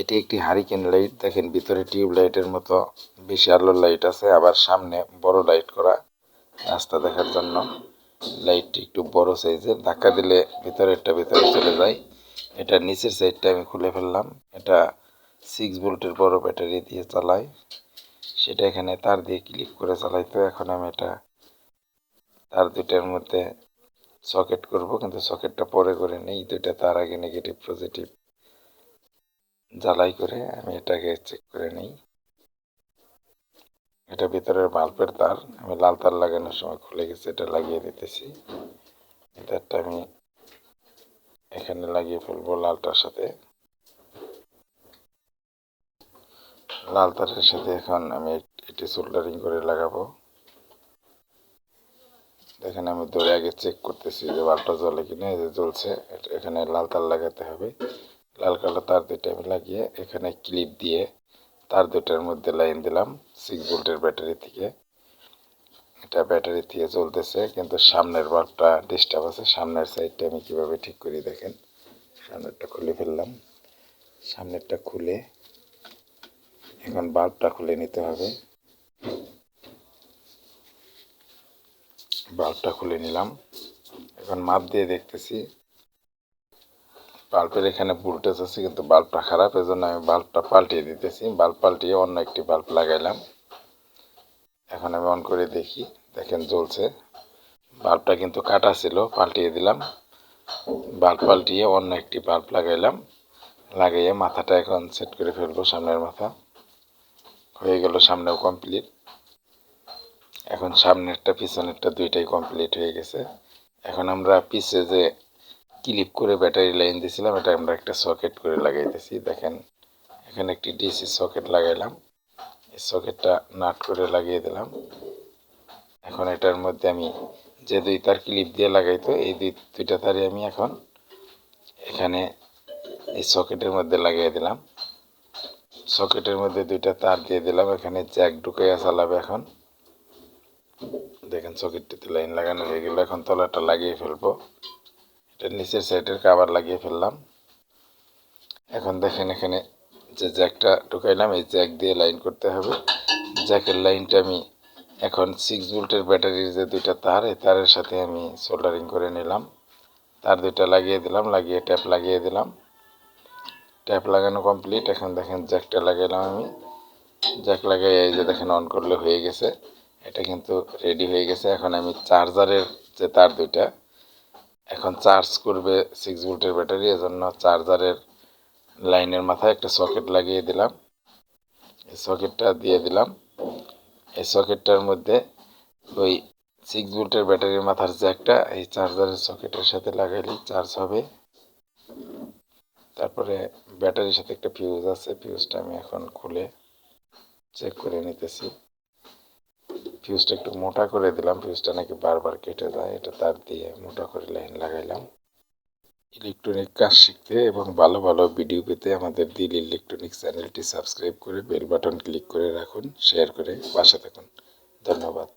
এটি একটি hurricane light. দেখেন, ভিতরে টিউব লাইটের মতো বেশি আলোর লাইট আছে, আবার সামনে বড় লাইট করা রাস্তা দেখার জন্য। লাইটটি একটু বড় সাইজের, ধাক্কা দিলে ভিতরেরটা ভিতরে চলে যায়। এটা নিচের সাইডটা আমি খুলে ফেললাম। এটা সিক্স ভোল্টের বড় ব্যাটারি দিয়ে চালাই সেটা এখানে তার দিয়ে ক্লিক করে চালাইতো এখন আমি এটা তার দুইটার মধ্যে সকেট করব, কিন্তু সকেটটা পরে করে নেই। দুইটা তার আগে নেগেটিভ পজিটিভ জ্বালাই করে আমি এটাকে চেক করে নিই। এটা ভিতরের বাল্বের তার, আমি লাল তার লাগানোর সময় খুলে গেছে, এটা লাগিয়ে দিতেছি। তারটা আমি এখানে লাগিয়ে ফেলব লালটার সাথে। লাল তারের সাথে এখন আমি এটি সোল্ডারিং করে লাগাবো। এখানে আমি ধরে আগে চেক করতেছি যে বাল্বটা জ্বলে কিনা, এই যে জ্বলছে এখানে লাল তার লাগাতে হবে। লাল কালার তার দুইটা আমি লাগিয়ে এখানে ক্লিপ দিয়ে তার দুটার মধ্যে লাইন দিলাম সিক্স ভোল্টের ব্যাটারি থেকে। এটা ব্যাটারি থেকে চলতেছে কিন্তু সামনের বাল্বটা ডিস্টার্ব আছে। সামনের সাইডটা আমি কীভাবে ঠিক করি দেখেন? সামনেরটা খুলে ফেললাম। সামনেরটা খুলে এখন বাল্বটা খুলে নিতে হবে। বাল্বটা খুলে নিলাম। এখন মাপ দিয়ে দেখতেছি বাল্বের এখানে ভোল্টেজ আছে, কিন্তু বাল্বটা খারাপ, এজন্য আমি বাল্বটা পাল্টিয়ে দিতেছি। বাল্ব পাল্টিয়ে অন্য একটি বাল্ব লাগাইলাম। এখন আমি অন করে দেখি, দেখেন জ্বলছে। বাল্বটা কিন্তু কাটা ছিল, পাল্টিয়ে দিলাম। বাল্ব পাল্টিয়ে অন্য একটি বাল্ব লাগাইলাম। লাগাইয়ে মাথাটা এখন সেট করে ফেলব, সামনের মাথা। হয়ে গেল সামনেও কমপ্লিট। এখন সামনেরটা, পিছনেরটা দুইটাই কমপ্লিট হয়ে গেছে। এখন আমরা পিছে যে ক্লিপ করে ব্যাটারি লাইন দিয়েছিলাম, এটা আমরা একটা সকেট করে লাগাইতেছি। দেখেন, এখানে একটি ডিসি সকেট লাগাইলাম। এই সকেটটা নাট করে লাগিয়ে দিলাম। এখন এটার মধ্যে আমি যে দুই তার ক্লিপ দিয়ে লাগাইতো, এই দুই, দুইটা তারই আমি এখন এখানে এই সকেটের মধ্যে লাগিয়ে দিলাম। সকেটের মধ্যে দুইটা তার দিয়ে দিলাম, এখানে জ্যাক ঢুকাইয়া চালাবে এখন। দেখেন, সকেটটিতে লাইন লাগানো হয়ে গেল। এখন তলাটা লাগিয়ে ফেলব। নিচের সাইডের কাবার লাগিয়ে ফেললাম। এখন দেখেন এখানে যে জ্যাকটা ঢুকাইলাম, এই জ্যাক দিয়ে লাইন করতে হবে। জ্যাকের লাইনটা আমি এখন সিক্স ভোল্টের ব্যাটারির যে দুইটা তার, এই তারের সাথে আমি সোল্ডারিং করে নিলাম। তার দুইটা লাগিয়ে দিলাম, লাগিয়ে ট্যাপ লাগিয়ে দিলাম। ট্যাপ লাগানো কমপ্লিট এখন দেখেন জ্যাকটা লাগাইলাম আমি। জ্যাক লাগাই, এই যে দেখেন অন করলে হয়ে গেছে। এটা কিন্তু রেডি হয়ে গেছে। এখন আমি চার্জারের যে তার দুইটা এখন চার্জ করবে সিক্স ভোল্টের ব্যাটারি এজন্য চার্জারের লাইনের মাথায় একটা সকেট লাগিয়ে দিলাম। এই সকেটটা দিয়ে দিলাম। এই সকেটটার মধ্যে ওই সিক্স ভোল্টের ব্যাটারির মাথার জ্যাকটা এই চার্জারের সকেটের সাথে লাগাইলেই চার্জ হবে। তারপরে ব্যাটারির সাথে একটা ফিউজ আছে ফিউজটা আমি এখন খুলে চেক করে নিতেছি। ফিউজটা একটু মোটা করে দিলাম ফিউজটা নাকি বারবার কেটে যায়, এটা তার দিয়ে মোটা করে লাইন লাগাইলাম। ইলেকট্রনিক কাজ শিখতে এবং ভালো ভালো ভিডিও পেতে আমাদের দিল ইলেকট্রনিক চ্যানেলটি সাবস্ক্রাইব করে বেল বাটন ক্লিক করে রাখুন শেয়ার করে পাশে থাকুন। ধন্যবাদ।